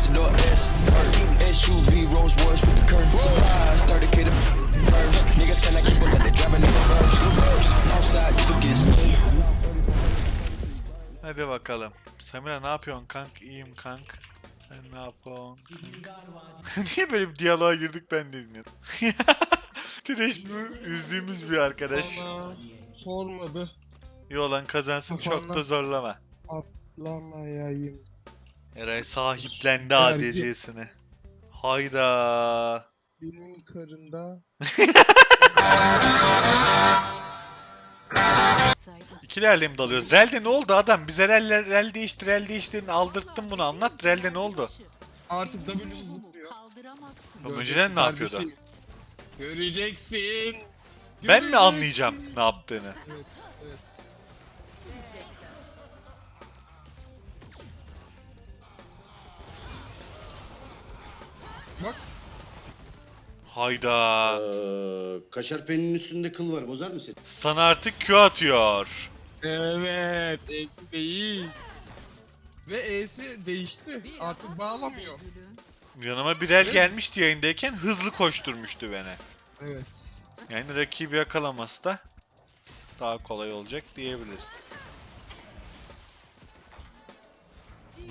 Aventador S, SUV Rolls Royce with the curtain. Surprise, 30k to first. Niggas cannot keep up like they driving in reverse. Reverse, Northside, you could get Hadi bakalım. Samira ne yapıyorsun kank? İyiyim kank. Sen ne yapıyorsun? Niye böyle bir diyaloğa girdik ben de bilmiyorum. Bu üzdüğümüz bir arkadaş. Bana sormadı. Yo lan kazansın çok da Kafandan- zorlama. Atlamayayım. Eray sahiplendi ADC'sini. Hayda. Benim karımda İkilerle mi dalıyoruz? Rel'de ne oldu adam? Bize rel, rel değiştir, rel değiştir. Aldırttın bunu anlat. Rel'de ne oldu? artık W zıplıyor. Oğlum önceden ne yapıyordu? Kardeşim, Göreceksin. Ben mi Göreceksin. anlayacağım ne yaptığını? Evet, evet. Bak, Hayda. Ee, kaşar peyninin üstünde kıl var bozar mı seni? Sana artık Q atıyor. evet, E'si değil. Ve E'si değişti. Artık bağlamıyor. Yanıma bir el gelmişti yayındayken hızlı koşturmuştu beni. Evet. Yani rakibi yakalaması da daha kolay olacak diyebiliriz.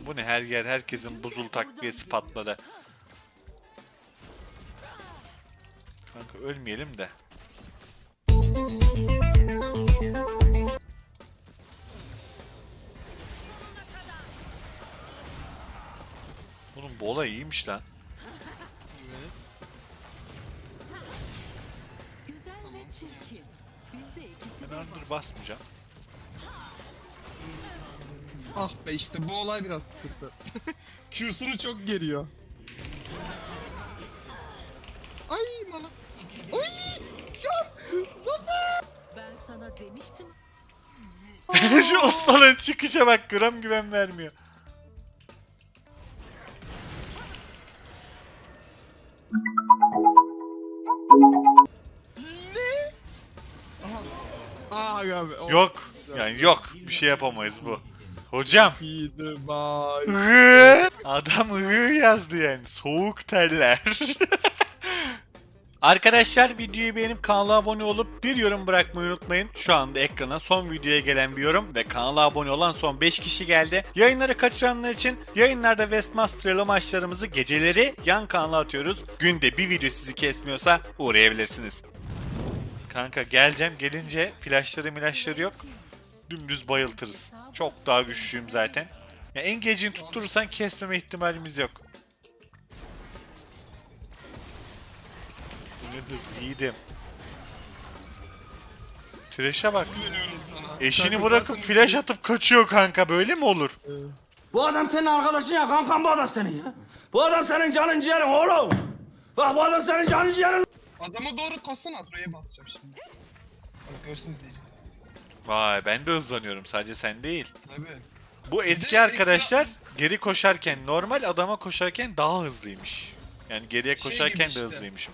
Bu ne her yer herkesin buzul takviyesi patladı. Ölmeyelim de. Oğlum bu olay iyiymiş lan. Ben under basmayacağım. Ah be işte bu olay biraz sıkıntı. Q'sunu çok geriyor. Ay bana. Ay! Can! Zafer! Ben sana demiştim. Şu ustalığın çıkışa bak gram güven vermiyor. Ne? Aha. Aa abi. olsun. Yok. Yani yok. Bir şey yapamayız bu. Hocam. Adam ıı yazdı yani. Soğuk terler. Arkadaşlar videoyu beğenip kanala abone olup bir yorum bırakmayı unutmayın. Şu anda ekrana son videoya gelen bir yorum ve kanala abone olan son 5 kişi geldi. Yayınları kaçıranlar için yayınlarda Westmaster Elo maçlarımızı geceleri yan kanala atıyoruz. Günde bir video sizi kesmiyorsa uğrayabilirsiniz. Kanka geleceğim gelince flashları milaşları yok. Dümdüz bayıltırız. Çok daha güçlüyüm zaten. Ya engage'ini tutturursan kesmeme ihtimalimiz yok. Bu ne hız yiğidim. Trash'e bak. Eşini bırakıp flash atıp kaçıyor kanka. Böyle mi olur? Bu adam senin arkadaşın ya kankam bu adam senin ya. Bu adam senin canın ciğerin oğlum. Bak bu adam senin canın ciğerin. Adama doğru koşsana Atro'ya basacağım şimdi. Bak görsün izleyici. Vay ben de hızlanıyorum sadece sen değil. Tabii. Bu de etki ekstra- arkadaşlar geri koşarken normal adama koşarken daha hızlıymış. Yani geriye Şey koşarken de işte. hızlıymışım.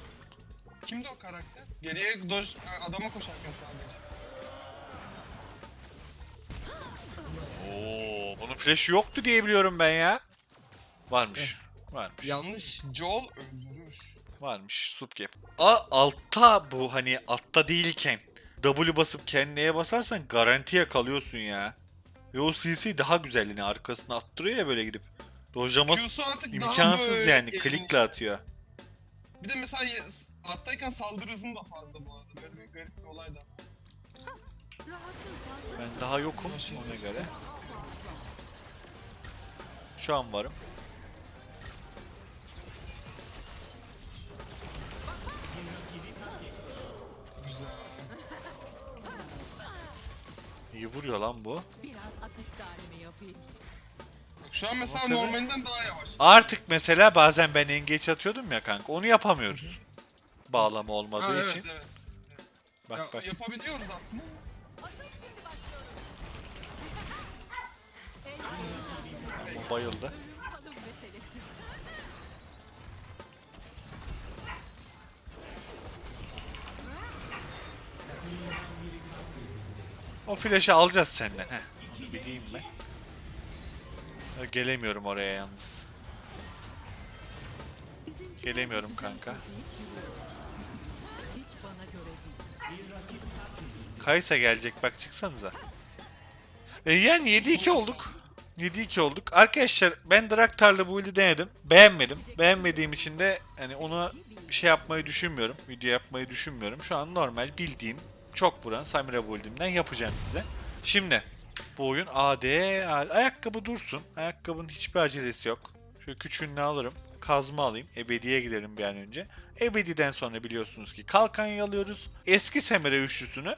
Kimdi o karakter? Geriye doş, adama koşarken sadece. Oo, bunun flash'ı yoktu diye biliyorum ben ya. Varmış. Varmış. Yanlış Joel öldürür. Varmış. Subcap. A altta bu hani altta değilken W basıp kendine basarsan garantiye kalıyorsun ya. Ve o CC daha güzel yani arkasına attırıyor ya böyle gidip. Dojlaması Q'su artık daha imkansız böyle yani klikle atıyor. Bir de mesela ye- attayken saldırı hızın da fazla bu arada. Böyle bir garip bir olay da. Ben daha yokum ona göre. Şu an varım. Güzel. İyi vuruyor lan bu. Biraz atış talimi yapayım. Bak şu an mesela normalinden daha yavaş. Artık mesela bazen ben engage atıyordum ya kanka onu yapamıyoruz. Bağlama olmadığı Ha, evet için. evet. Bak ya, bak. yapabiliyoruz aslında. O bayıldı. O flash'ı alacağız senden. Heh. Onu bileyim ben. Ya Gelemiyorum oraya yalnız. Gelemiyorum kanka. Kaysa gelecek bak çıksanıza. E yani 7-2 olduk. 7-2 olduk. Arkadaşlar ben Draktar'la bu build'i denedim. Beğenmedim. Beğenmediğim için de hani onu şey yapmayı düşünmüyorum. Video yapmayı düşünmüyorum. Şu an normal bildiğim çok vuran Samira build'imden yapacağım size. Şimdi bu oyun AD, ayakkabı dursun. Ayakkabının hiçbir acelesi yok. Şöyle küçüğünü alırım. Kazma alayım. Ebedi'ye gidelim bir an önce. Ebedi'den sonra biliyorsunuz ki kalkan alıyoruz. Eski Semire üçlüsünü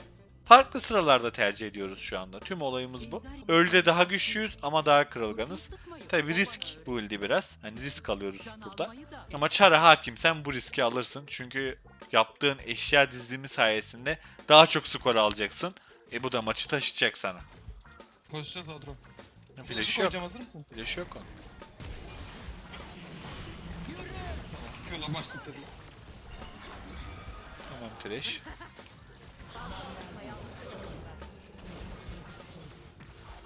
farklı sıralarda tercih ediyoruz şu anda. Tüm olayımız bu. Ölüde daha güçlüyüz ama daha kırılganız. Tabi risk bu ildi biraz. Hani risk alıyoruz burada. Ama çara hakim sen bu riski alırsın. Çünkü yaptığın eşya dizilimi sayesinde daha çok skor alacaksın. E bu da maçı taşıyacak sana. Koşacağız Adro. Flash yok. hazır mısın? Flash yok onun. Yola başlatırım. Tamam Trash.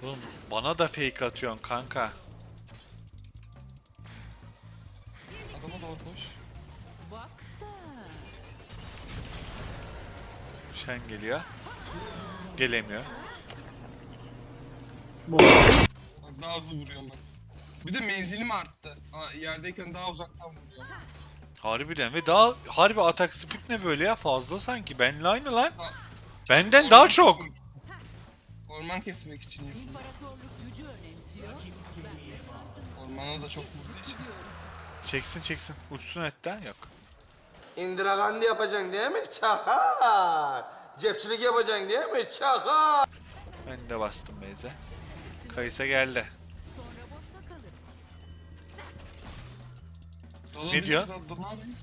Oğlum bana da fake atıyorsun kanka. Adama doğru koş. Şen geliyor. Gelemiyor. Bak daha hızlı vuruyorum ben. Bir de menzilim arttı. Aa, yerdeyken daha uzaktan vuruyor. Harbiden ve daha harbi atak speed ne böyle ya fazla sanki. Benle aynı lan. Benden daha çok. Orman kesmek için yapıyor. İmparatorluk gücü önemsiyor. Ormana da çok vurduğu için. Çeksin çeksin. Uçsun hatta yok. Indira Gandhi yapacaksın değil mi? Çakar. Cepçilik yapacaksın değil mi? Çakar. Ben de bastım Beyze. Kayısa geldi. Sonra boşta kalır. Dolanabiliriz diyor? Ne yapayım?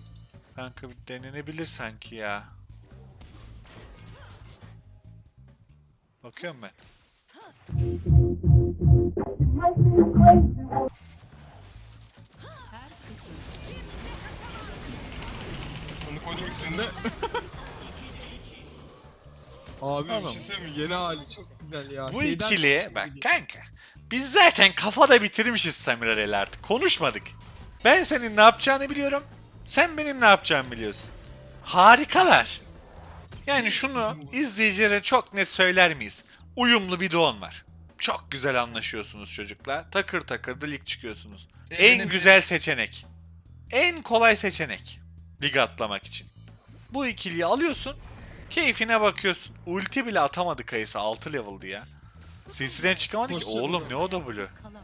Kanka bir denenebilir sanki ya. Bakıyorum ben. Her kızın Sonu koydum ikisini de. Abi Oğlum. bir şey söyleyeyim mi? Yeni hali çok güzel ya. Bu Şeyden ikili bak kanka. Biz zaten kafada bitirmişiz Samira'yla artık. Konuşmadık. Ben senin ne yapacağını biliyorum. Sen benim ne yapacağımı biliyorsun. Harikalar. Yani şunu izleyicilere çok net söyler miyiz? Uyumlu bir doğan var. Çok güzel anlaşıyorsunuz çocuklar. Takır takır da lig çıkıyorsunuz. En güzel seçenek. En kolay seçenek. Lig atlamak için. Bu ikiliyi alıyorsun. Keyfine bakıyorsun. Ulti bile atamadı Kayısı. 6 level'dı ya. CC'den çıkamadı ki. Oğlum ne o W? kalamaz.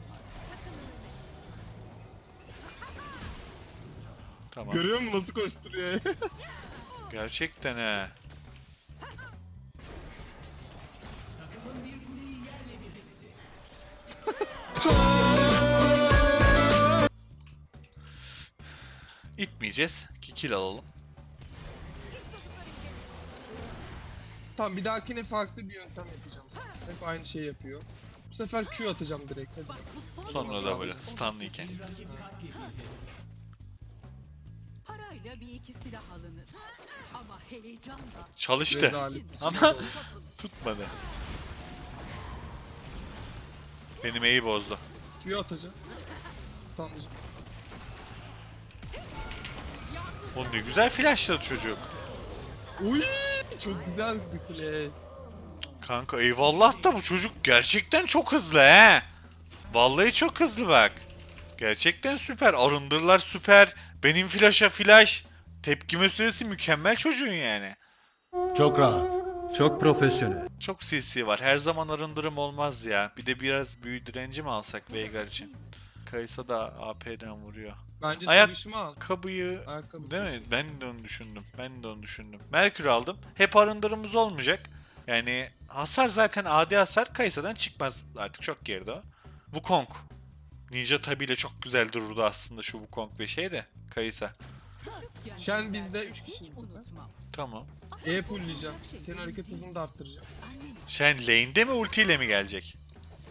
Tamam. Görüyor musun nasıl koşturuyor ya? Gerçekten he. İtmeyeceğiz ki kill alalım. tamam bir dahakine farklı bir yöntem yapacağım. Hep aynı şeyi yapıyor. Bu sefer Q atacağım direkt. Hadi. Sonra da böyle stunlıyken. Parayla bir iki silah alınır. Ama heyecanla Çalıştı. Rezalet. Ama tutmadı. Benim E'yi bozdu. Q atacağım. Stunlayacağım. O ne güzel flashladı çocuk. Uy, çok güzel bir kule. Kanka eyvallah da bu çocuk gerçekten çok hızlı he. Vallahi çok hızlı bak. Gerçekten süper. Arındırlar süper. Benim flash'a flash. Tepkime süresi mükemmel çocuğun yani. Çok rahat. Çok profesyonel. Çok CC var. Her zaman arındırım olmaz ya. Bir de biraz büyü direnci mi alsak Veigar için? Kaysa da AP'den vuruyor. Bence Ayak- sevişimi al. Kabıyı Ayakkabı Değil mi? Ben de onu düşündüm. Ben de onu düşündüm. Merkür aldım. Hep arındırımız olmayacak. Yani hasar zaten adi hasar Kaysa'dan çıkmaz artık çok geride o. Wukong. Ninja tabiyle çok güzel dururdu aslında şu Wukong ve şey de Kaysa. Şen bizde 3 kişi. Tamam. E fullleyeceğim. Senin hareket hızını da arttıracağım. Shen lane'de mi ultiyle mi gelecek?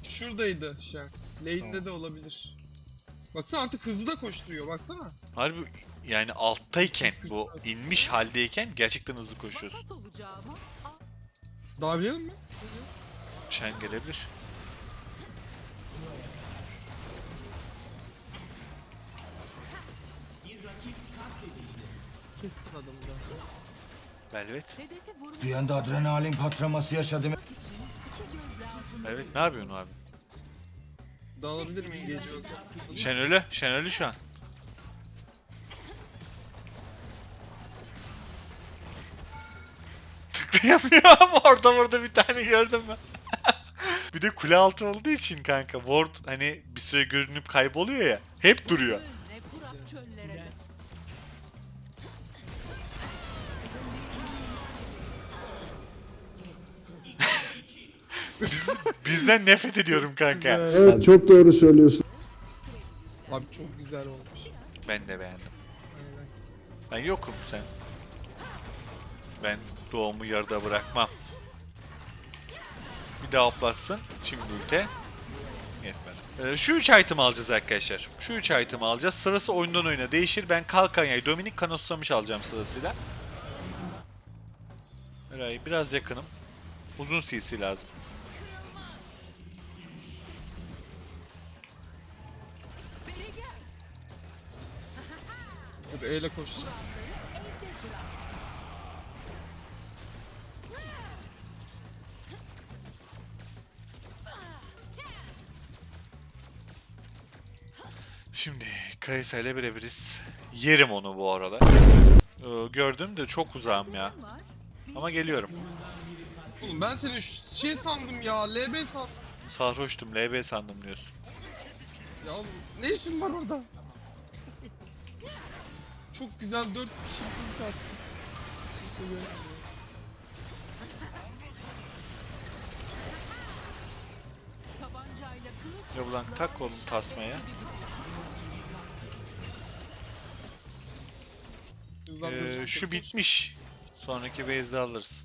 Şuradaydı Şen. Lane'de de olabilir. Baksana artık hızlı da koşturuyor baksana. Harbi yani alttayken bu inmiş haldeyken gerçekten hızlı koşuyorsun. Olacağıma Dağılayalım mı? Shen gelebilir. Kestin adamı zaten. Velvet. Anda adrenalin patlaması yaşadım. Velvet ne yapıyorsun abi? Dağılabilir miyim gece öleceğim? Şenöl'ü. Şenöl'ü şu an. Tıklayamıyor ama orada burada bir tane gördüm ben. bir de kule altı olduğu için kanka ward hani bir süre görünüp kayboluyor ya. Hep duruyor. Ne kurak çöllere de. Bizden nefret ediyorum kanka. Evet çok doğru söylüyorsun. Abi çok güzel olmuş. Ben de beğendim. Aynen. Ben yokum sen. Ben doğumu yarıda bırakmam. Bir daha hoplatsın. Şimdi ulti. Yetmedi. Ee, şu 3 item alacağız arkadaşlar. Şu 3 item alacağız. Sırası oyundan oyuna değişir. Ben Kalkanya'yı Dominik Kanoslamış alacağım sırasıyla. Eray biraz yakınım. Uzun CC lazım. Dur E ile koşacağım. Şimdi Kaysa ile birebiriz. Yerim onu bu arada. Ee, gördüm de çok uzağım ya. Ama geliyorum. Oğlum ben seni şey sandım ya. LB sandım. Sarhoştum LB sandım diyorsun. Ya oğlum, ne işin var orada? Çok güzel dört kişi kız attı. Kimse görmüyor. Tabancayla kılıç LeBlanc tak oğlum tasmaya. Ee, şu bitmiş. Sonraki base'de alırız.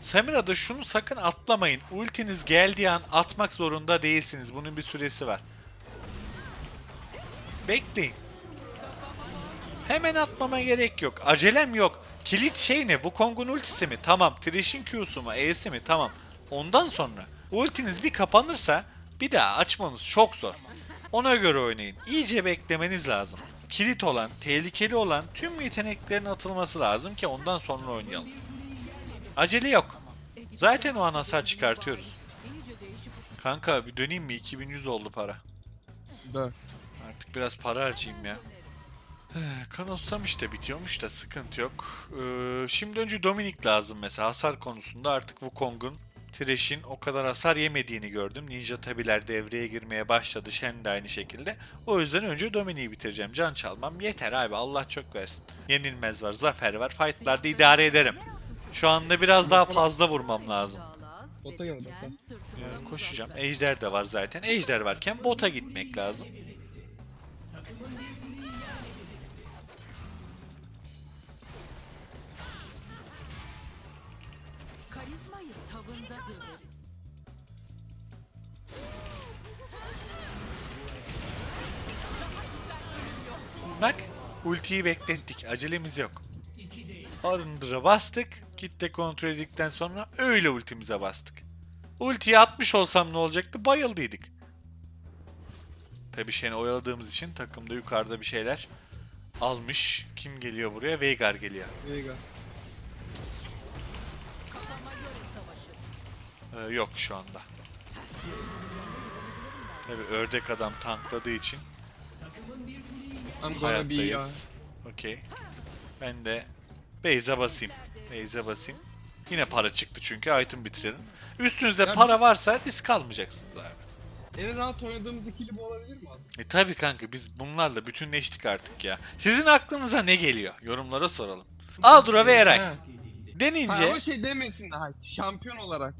Samira'da şunu sakın atlamayın. Ultiniz geldiği an atmak zorunda değilsiniz. Bunun bir süresi var. Bekleyin. Hemen atmama gerek yok. Acelem yok. Kilit şey ne? Wukong'un ultisi mi? Tamam. Thresh'in Q'su mu? E'si mi? Tamam. Ondan sonra ultiniz bir kapanırsa bir daha açmanız çok zor. Ona göre oynayın. İyice beklemeniz lazım. Kilit olan, tehlikeli olan tüm yeteneklerin atılması lazım ki ondan sonra oynayalım. Acele yok. Zaten o an hasar çıkartıyoruz. Kanka bir döneyim mi? 2100 oldu para. Dön. Artık biraz para harcayayım ya. Kanossam işte bitiyormuş da sıkıntı yok. Ee, şimdi önce Dominik lazım mesela hasar konusunda artık Wukong'un Thresh'in o kadar hasar yemediğini gördüm. Ninja tabiler devreye girmeye başladı. Shen de aynı şekilde. O yüzden önce Dominik'i bitireceğim. Can çalmam yeter abi Allah çok versin. Yenilmez var, zafer var. Fight'larda idare ederim. Şu anda biraz daha fazla vurmam lazım. Bota gel, bota. Yani koşacağım. Ejder de var zaten. Ejder varken bota gitmek lazım. Görürüz. Bak ultiyi beklettik. Acelemiz yok. Arındır'a bastık. Kitle kontrol edildikten sonra öyle ultimize bastık. Ultiyi atmış olsam ne olacaktı? Bayıldıydık. Tabi Shen'i oyaladığımız için takımda yukarıda bir şeyler almış. Kim geliyor buraya? Veigar geliyor. Veigar. Ee, yok şu anda. Tabi ördek adam tankladığı için I'm gonna be ya. hayattayız. Okey. Ben de base'e basayım. Base'e basayım. Yine para çıktı çünkü item bitirelim. Üstünüzde Ya para biz- varsa risk almayacaksınız abi. En rahat oynadığımız ikili bu olabilir mi abi? E tabi kanka biz bunlarla bütünleştik artık ya. Sizin aklınıza ne geliyor? Yorumlara soralım. Aldura ve Eray. Ha. Ha, Denince ama şey demesin daha şampiyon olarak.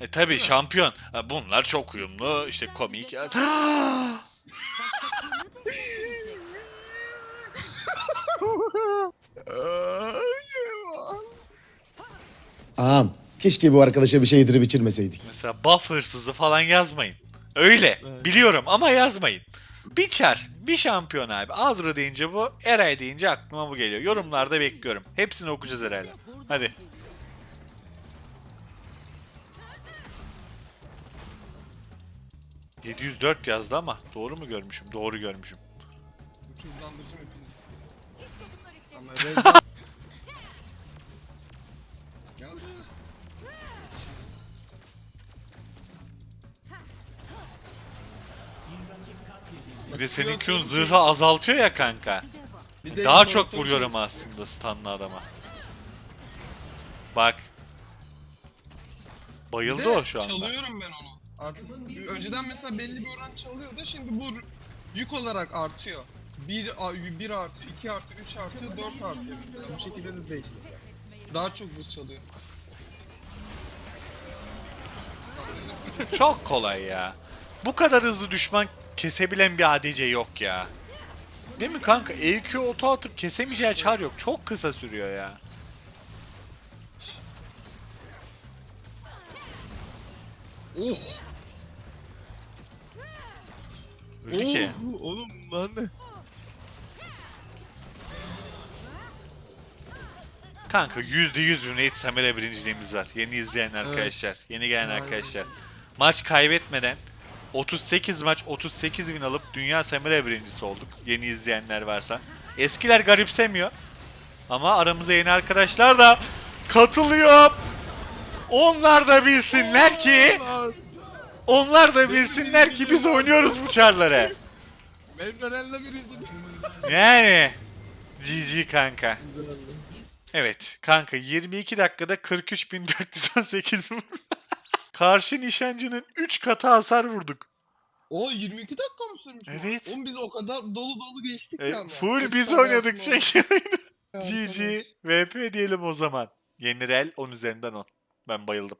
E tabi şampiyon. Ha, Bunlar çok uyumlu işte komik. Ağam keşke bu arkadaşa bir şey yedirip içirmeseydik. Mesela buff hırsızı falan yazmayın. Öyle. Biliyorum ama yazmayın. Bir çar, bir şampiyon abi. Aldro deyince bu, Eray deyince aklıma bu geliyor. Yorumlarda bekliyorum. Hepsini okuyacağız herhalde. Hadi. ...704 yazdı ama doğru mu görmüşüm? Doğru görmüşüm. Hızlandırıcım hepiniz. Ama Reza Bir de senin Q'un zırhı azaltıyor ya kanka. Bir de Daha çok vuruyorum aslında stunlı adama. Bak. Bir Bayıldı de o şu anda. Çalıyorum ben onu. Artık önceden mesela belli bir oran çalıyordu. Şimdi bu yük olarak artıyor. 1 1 artı, 2 artı, 3 artı, 4 artıyor mesela. Bu şekilde de değişti. Daha çok zırh çalıyor. Çok kolay ya. Bu kadar hızlı düşman kesebilen bir ADC yok ya. Değil mi kanka? EQ oto atıp kesemeyeceği çar yok. Çok kısa sürüyor ya. Oh! Öyle ki. Oğlum lan ne? Kanka %100 bir Nate Samere birinciliğimiz var. Yeni izleyen arkadaşlar. Yeni gelen Aynen. arkadaşlar. Maç kaybetmeden 38 maç 38 win alıp Dünya Samere birincisi olduk. Yeni izleyenler varsa. Eskiler garipsemiyor. Ama aramıza yeni arkadaşlar da katılıyor. Onlar da bilsinler ki onlar da bilsinler ki biz oynuyoruz bu çarları. Benim Renal'la birinci. Yani GG kanka. Evet kanka 22 dakikada 43.418 vur. Karşı nişancının 3 katı hasar vurduk. O 22 dakika mı sürmüş? Evet. Oğlum biz o kadar dolu dolu geçtik E, ya full Hep biz oynadık orada. GG VP diyelim o zaman. Yeni rel 10 üzerinden 10. Ben bayıldım.